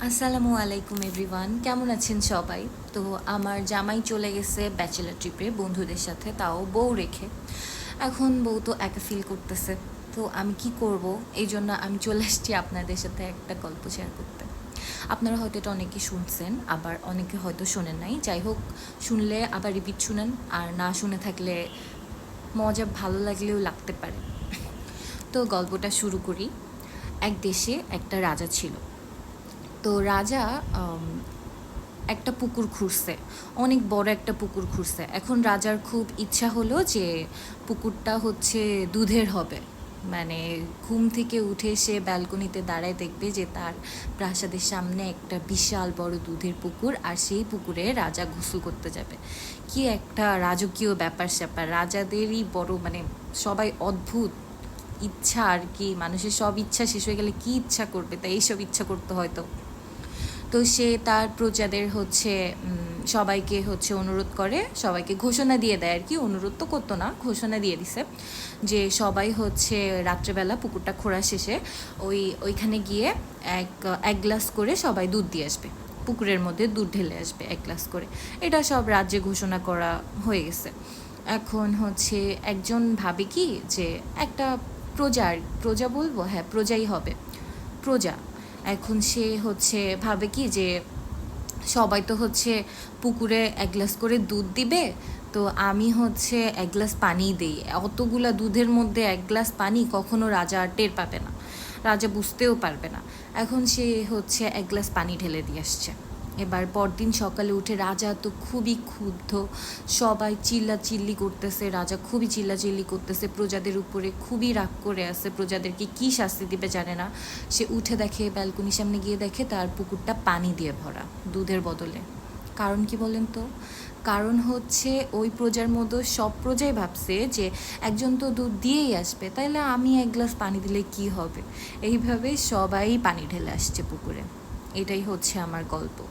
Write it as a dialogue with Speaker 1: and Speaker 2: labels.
Speaker 1: আসসালামু আলাইকুম এভরিওয়ান। কেমন আছেন সবাই? তো আমার জামাই চলে গেছে ব্যাচেলার ট্রিপে, বন্ধুদের সাথে, তাও বউ রেখে। এখন বউ তো একা ফিল করতেছে। তো আমি কি করব? এই জন্য আমি চলে আসছি আপনাদের সাথে একটা গল্প শেয়ার করতে। আপনারা হয়তো এটা অনেকে শুনছেন, আবার অনেকে হয়তো শোনেন নাই। যাই হোক, শুনলে আবার রিপিট শুনেন, আর না শুনে থাকলে মজা ভালো লাগলেও লাগতে পারে। তো গল্পটা শুরু করি। এক দেশে একটা রাজা ছিল। তো রাজা একটা পুকুর খুঁড়ছে। অনেক বড় একটা পুকুর খুঁড়ছে। এখন রাজার খুব ইচ্ছা হলো যে পুকুরটা হচ্ছে দুধের হবে। মানে ঘুম থেকে উঠে সে ব্যালকনিতে দাঁড়ায় দেখবে যে তার প্রাসাদের সামনে একটা বিশাল বড় দুধের পুকুর আর সেই পুকুরে রাজা গোসল করতে যাবে। কি একটা রাজকীয় ব্যাপার স্যাপার। রাজাদেরই বড় মানে সবাই অদ্ভুত। ইচ্ছা আর কি, মানুষের সব ইচ্ছা শেষ হয়ে গেলে কি ইচ্ছা করবে? তাই এইসব ইচ্ছা করতে হয়তো তো সে তার প্রজাদের হচ্ছে সবাইকে হচ্ছে অনুরোধ করে, সবাইকে ঘোষণা দিয়ে দেয় আর কি। অনুরোধ তো করতো না, ঘোষণা দিয়ে দিছে যে সবাই হচ্ছে রাত্রেবেলা পুকুরটা খোঁড়া শেষে ওই, ওইখানে গিয়ে এক এক গ্লাস করে সবাই দুধ দিয়ে আসবে। পুকুরের মধ্যে দুধ ঢেলে আসবে এক গ্লাস করে। এটা সব রাজ্যে ঘোষণা করা হয়ে গেছে। এখন হচ্ছে একজন ভাবে কি যে একটা প্রজা আর- প্রজা বলব? হ্যাঁ প্রজাই হবে। প্রজা। এখন সে হচ্ছে, ভাবে কি যে সবাই তো হচ্ছে পুকুরে এক গ্লাস করে দুধ দিবে, তো আমি হচ্ছে এক গ্লাস পানি দিই। অতগুলা দুধের মধ্যে এক গ্লাস পানি কখনো রাজা টের পাবে না। রাজা বুঝতেও পারবে না। এখন সে হচ্ছে এক গ্লাস পানি ঢেলে দিয়ে আসছে। এবার পরদিন সকালে উঠে রাজা তো খুবই ক্ষুব্ধ। সবাই চিল্লা চিল্লি করতেছে, রাজা খুবই চিল্লা চিল্লি করতেছে, প্রজাদের উপরে খুবই রাগ করে আছে। প্রজাদেরকে কি শাস্তি দিবে জানে না। সে উঠে দেখে ব্যালকনির সামনে গিয়ে দেখে তার পুকুরটা পানি দিয়ে ভরা দুধের বদলে। কারণ কি বলেন তো? কারণ হচ্ছে ওই প্রজার মতো সব প্রজাই ভাবছে যে একজন তো দুধ দিয়েই আসবে, তাইলে আমি এক গ্লাস পানি দিলে কি হবে? এইভাবে সবাই পানি ঢেলে আসছে পুকুরে। এটাই হচ্ছে আমার গল্প।